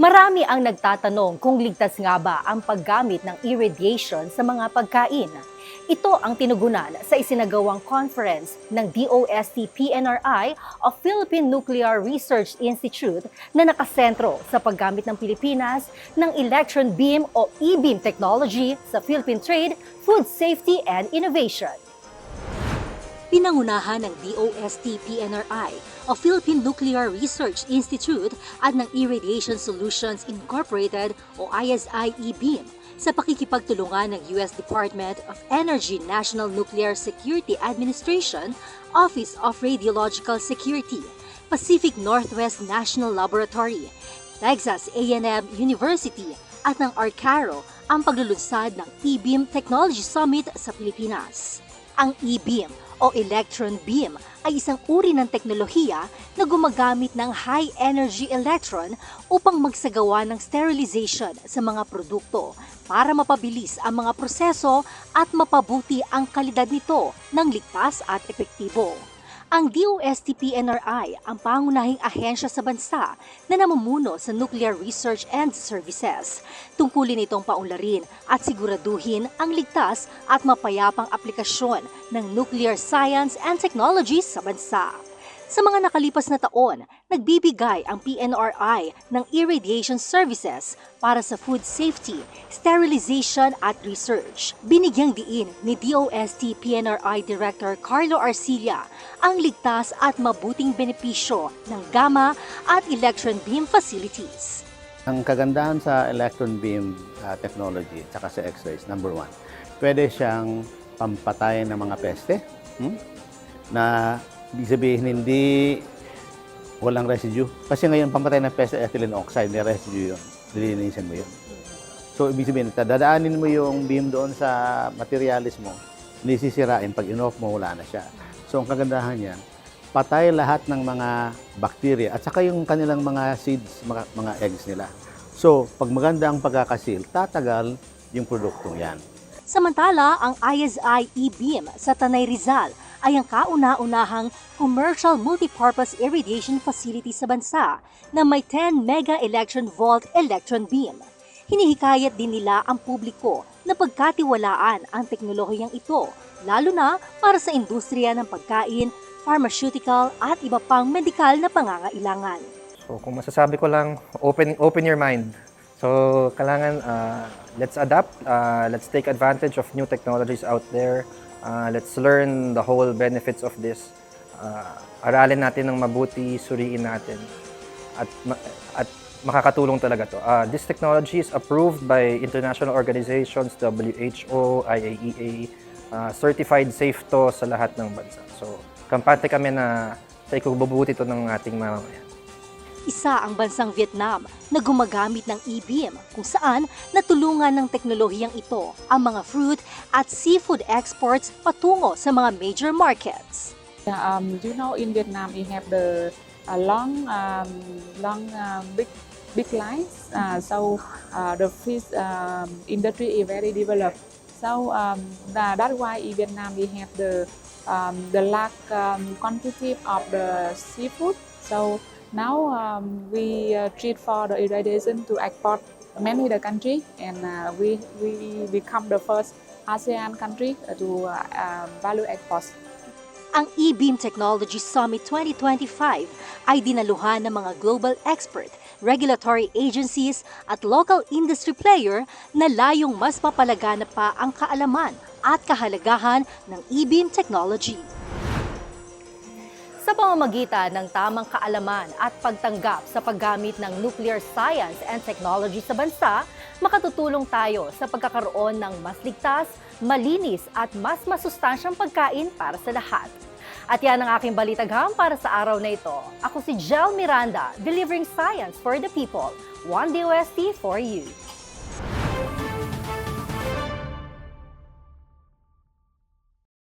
Marami ang nagtatanong kung ligtas nga ba ang paggamit ng irradiation sa mga pagkain. Ito ang tinugunan sa isinagawang conference ng DOST-PNRI o Philippine Nuclear Research Institute na nakasentro sa paggamit ng Pilipinas ng electron beam o e-beam technology sa Philippine trade, food safety and innovation. Pinangunahan ng DOST-PNRI o Philippine Nuclear Research Institute at ng Irradiation Solutions Incorporated o ISI e-beam sa pakikipagtulungan ng U.S. Department of Energy National Nuclear Security Administration, Office of Radiological Security, Pacific Northwest National Laboratory, Texas A&M University at ng ARCARO ang paglulunsad ng e-beam Technology Summit sa Pilipinas. Ang e-beam o electron beam ay isang uri ng teknolohiya na gumagamit ng high energy electron upang magsagawa ng sterilization sa mga produkto para mapabilis ang mga proseso at mapabuti ang kalidad nito ng ligtas at epektibo. Ang DOST-PNRI ang pangunahing ahensya sa bansa na namumuno sa nuclear research and services. Tungkulin itong paunlarin at siguraduhin ang ligtas at mapayapang aplikasyon ng nuclear science and technologies sa bansa. Sa mga nakalipas na taon, nagbibigay ang PNRI ng irradiation services para sa food safety, sterilization at research. Binigyang diin ni DOST PNRI Director Carlo Arcilla ang ligtas at mabuting benepisyo ng gamma at electron beam facilities. Ang kagandahan sa electron beam uh, technology at sa X-rays, number one, pwede siyang pampatay ng mga peste hmm? na ibig sabihin hindi walang residue. Kasi ngayon, pampatay ng peste ethylene oxide, may residue yun. Dilinisin mo yun. So, ibig sabihin, dadaanin mo yung beam doon sa materialis mo, hindi sisirain. Pag in-off mo, wala na siya. So, ang kagandahan niyan, patay lahat ng mga bacteria at saka yung kanilang mga seeds, mga, mga eggs nila. So, pag maganda ang pagkakasil, tatagal yung produktong yan. Samantala, ang ISI e-beam sa Tanay Rizal ay ang kauna-unahang commercial multipurpose irradiation facility sa bansa na may 10 mega electron volt electron beam. Hinihikayat din nila ang publiko na pagkatiwalaan ang teknolohiyang ito, lalo na para sa industriya ng pagkain, pharmaceutical at iba pang medikal na pangangailangan. So kung masasabi ko lang, open open your mind. So kailangan uh, let's adapt, uh, let's take advantage of new technologies out there. Uh, let's learn the whole benefits of this. Uh, aralin natin ng mabuti, suriin natin. At at makakatulong talaga to. Uh, this technology is approved by international organizations, WHO, IAEA, uh, certified safe to sa lahat ng bansa. So, kampante kami na sa ikububuti to ng ating mamamayan. Isa ang bansang Vietnam na gumagamit ng e-beam kung saan natulungan ng teknolohiyang ito ang mga fruit at seafood exports patungo sa mga major markets. Um, you know, in Vietnam, we have the uh, long, um, long, uh, big, big lines. Uh, so uh, the fish um, industry is very developed. So um, tha- that's why in Vietnam we have the um, the lack um, quantity of the seafood. So now um, we uh, treat for the irradiation to export many the country, and uh, we we become the first ASEAN country to uh, um, value export. Ang e-beam Technology Summit 2025 ay dinaluhan ng mga global expert, regulatory agencies at local industry player na layong mas mapalaganap pa ang kaalaman at kahalagahan ng e-beam technology. Sa pamamagitan ng tamang kaalaman at pagtanggap sa paggamit ng nuclear science and technology sa bansa, makatutulong tayo sa pagkakaroon ng mas ligtas, malinis at mas masustansyang pagkain para sa lahat. At yan ang aking balitagham para sa araw na ito. Ako si Jel Miranda, delivering science for the people. One DOST for you.